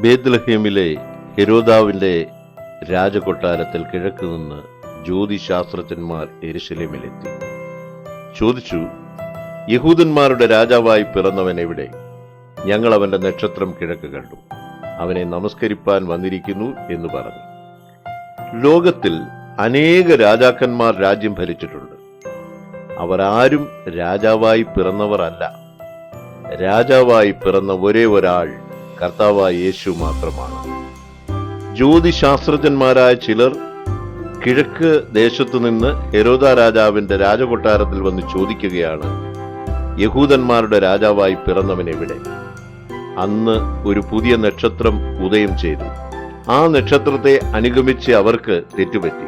ബേദ്ലഹേമിലെ ഹിരോദാവിന്റെ രാജകൊട്ടാരത്തിൽ കിഴക്ക് നിന്ന് ജ്യോതിശാസ്ത്രജ്ഞന്മാർ എരുശലേമിലെത്തി. ചോദിച്ചു യഹൂദന്മാരുടെ രാജാവായി പിറന്നവൻ എവിടെ? ഞങ്ങൾ അവന്റെ നക്ഷത്രം കിഴക്ക് കണ്ടു. അവനെ നമസ്കരിപ്പാൻ വന്നിരിക്കുന്നു എന്ന് പറഞ്ഞു. ലോകത്തിൽ അനേക രാജാക്കന്മാർ രാജ്യം ഭരിച്ചിട്ടുണ്ട്. അവർ ആരും രാജാവായി പിറന്നവർ അല്ല രാജാവായി പിറന്ന ഒരേ ഒരാൾ കർത്താവായ യേശു മാത്രമാണ്. ജ്യോതിശാസ്ത്രജ്ഞന്മാരായ ചിലർ കിഴക്ക് ദേശത്തു നിന്ന് ഹെരോദ രാജാവിന്റെ രാജകൊട്ടാരത്തിൽ വന്ന് ചോദിക്കുകയാണ് യഹൂദന്മാരുടെ രാജാവായി പിറന്നവൻ എവിടെ? അന്ന് ഒരു പുതിയ നക്ഷത്രം ഉദയം ചെയ്തു. ആ നക്ഷത്രത്തെ അനുഗമിച്ച് അവർക്ക് തെറ്റുപറ്റി.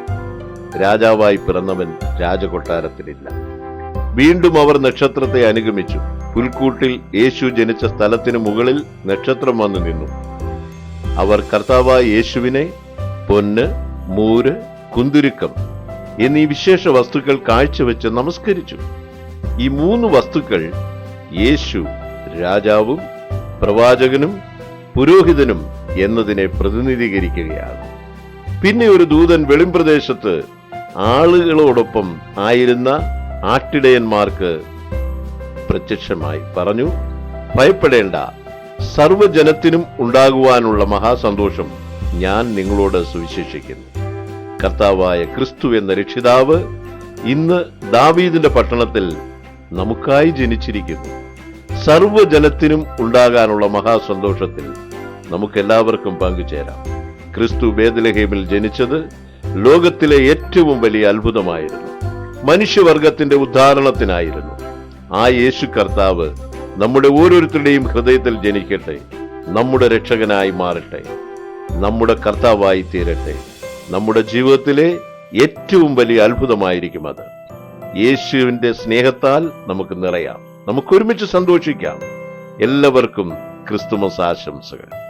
രാജാവായി പിറന്നവൻ രാജകൊട്ടാരത്തിലില്ല. വീണ്ടും അവർ നക്ഷത്രത്തെ അനുഗമിച്ചു. പുൽക്കൂട്ടിൽ യേശു ജനിച്ച സ്ഥലത്തിന് മുകളിൽ നക്ഷത്രം വന്നു നിന്നു. അവർ കർത്താവായ യേശുവിനെ പൊന്ന് മൂര് കുന്തുരുക്കം എന്നീ വിശേഷ വസ്തുക്കൾ കാഴ്ചവെച്ച് നമസ്കരിച്ചു. ഈ മൂന്ന് വസ്തുക്കൾ യേശു രാജാവും പ്രവാചകനും പുരോഹിതനും എന്നതിനെ പ്രതിനിധീകരിക്കുകയാണ്. പിന്നെ ഒരു ദൂതൻ വെളിമ്പ്രദേശത്ത് ആളുകളോടൊപ്പം ആയിരുന്ന ആട്ടിടയന്മാർക്ക് പ്രത്യക്ഷമായി പറഞ്ഞു ഭയപ്പെടേണ്ട. സർവജനത്തിനും ഉണ്ടാകുവാനുള്ള മഹാസന്തോഷം ഞാൻ നിങ്ങളോട് സുവിശേഷിക്കുന്നു. കർത്താവായ ക്രിസ്തു എന്ന രക്ഷിതാവ് ഇന്ന് ദാവീദിന്റെ പട്ടണത്തിൽ നമുക്കായി ജനിച്ചിരിക്കുന്നു. സർവജനത്തിനും ഉണ്ടാകാനുള്ള മഹാസന്തോഷത്തിൽ നമുക്കെല്ലാവർക്കും പങ്കുചേരാം. ക്രിസ്തു ബേദലഹേമിൽ ജനിച്ചത് ലോകത്തിലെ ഏറ്റവും വലിയ അത്ഭുതമായിരുന്നു. മനുഷ്യവർഗത്തിന്റെ ഉദ്ധാരണത്തിനായിരുന്നു. ആ യേശു കർത്താവ് നമ്മുടെ ഓരോരുത്തരുടെയും ഹൃദയത്തിൽ ജനിക്കട്ടെ നമ്മുടെ രക്ഷകനായി മാറട്ടെ നമ്മുടെ കർത്താവായി തീരട്ടെ. നമ്മുടെ ജീവിതത്തിലെ ഏറ്റവും വലിയ അത്ഭുതമായിരിക്കും അത്. യേശുവിന്റെ സ്നേഹത്താൽ നമുക്ക് നിറയാം. നമുക്ക് ഒരുമിച്ച് സന്തോഷിക്കാം. എല്ലാവർക്കും ക്രിസ്തുമസ് ആശംസകൾ.